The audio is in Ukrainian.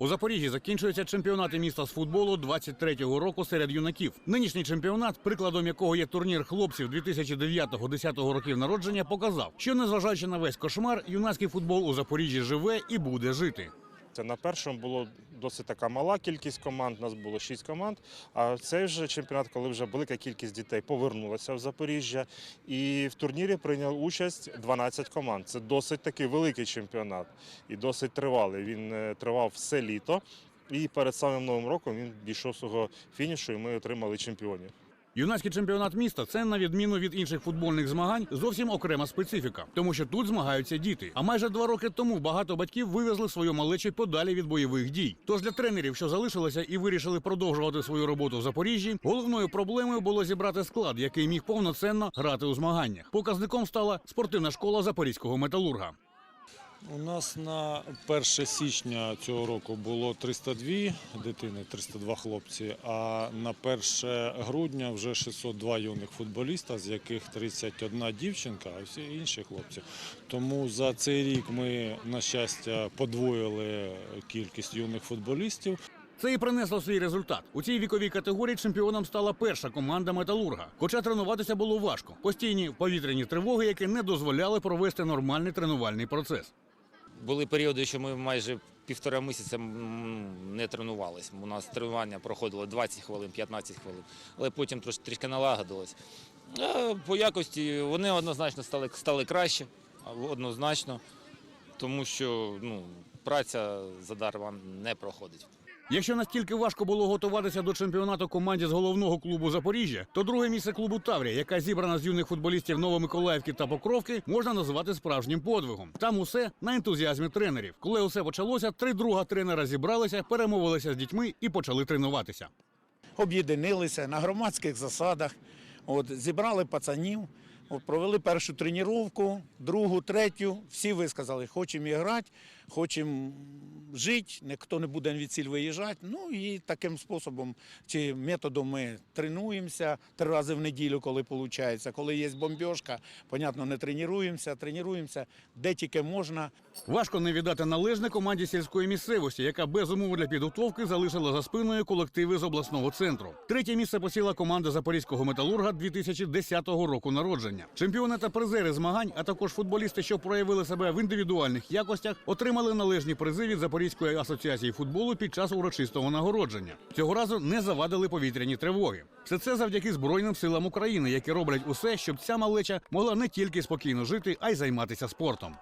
У Запоріжжі закінчується чемпіонати міста з футболу 23-го року серед юнаків. Нинішній чемпіонат, прикладом якого є турнір хлопців 2009-10 років народження, показав, що незважаючи на весь кошмар, юнацький футбол у Запоріжжі живе і буде жити. Це на першому було досить така мала кількість команд, нас було шість команд. А цей вже чемпіонат, коли вже велика кількість дітей повернулася в Запоріжжя, і в турнірі прийняв участь 12 команд. Це досить такий великий чемпіонат і досить тривалий. Він е, тривав все літо. І перед самим новим роком він дійшов свого фінішу, і ми отримали чемпіонів. Юнацький чемпіонат міста це на відміну від інших футбольних змагань зовсім окрема специфіка, тому що тут змагаються діти. А майже два роки тому багато батьків вивезли свою малечі подалі від бойових дій. Тож для тренерів, що залишилися і вирішили продовжувати свою роботу в Запоріжжі, головною проблемою було зібрати склад, який міг повноцінно грати у змаганнях. Показником стала спортивна школа запорізького металурга. У нас на 1 січня цього року було 302 дитини, 302 хлопці, а на 1 грудня вже 602 юних футболіста, з яких 31 дівчинка, а всі інші хлопці. Тому за цей рік ми, на щастя, подвоїли кількість юних футболістів. Це і принесло свій результат. У цій віковій категорії чемпіоном стала перша команда металурга. Хоча тренуватися було важко. Постійні повітряні тривоги, які не дозволяли провести нормальний тренувальний процес. Були періоди, що ми майже півтора місяця не тренувалися. У нас тренування проходило 20 хвилин, 15 хвилин, але потім трішки налагодилось. По якості вони однозначно стали, стали краще, однозначно, тому що ну, праця задарма не проходить. Якщо настільки важко було готуватися до чемпіонату команді з головного клубу Запоріжжя, то друге місце клубу Таврія, яка зібрана з юних футболістів Новомиколаївки та Покровки, можна назвати справжнім подвигом. Там усе на ентузіазмі тренерів. Коли усе почалося, три друга тренера зібралися, перемовилися з дітьми і почали тренуватися. об'єднилися на громадських засадах, от, зібрали пацанів, провели першу тренування, другу, третю. Всі висказали, хочемо грати, хочемо жити, ніхто не буде від ціль виїжджати. Ну і таким способом чи методом ми тренуємося три рази в неділю, коли виходить. Коли є бомбіжка, понятно, не тренуємося, тренуємося де тільки можна. Важко не віддати належне команді сільської місцевості, яка без умов для підготовки залишила за спиною колективи з обласного центру. Третє місце посіла команда запорізького металурга 2010 року народження. Чемпіони та призери змагань, а також футболісти, що проявили себе в індивідуальних якостях, отримали належні призи від Запорізької асоціації футболу під час урочистого нагородження. Цього разу не завадили повітряні тривоги. Все це завдяки Збройним силам України, які роблять усе, щоб ця малеча могла не тільки спокійно жити, а й займатися спортом.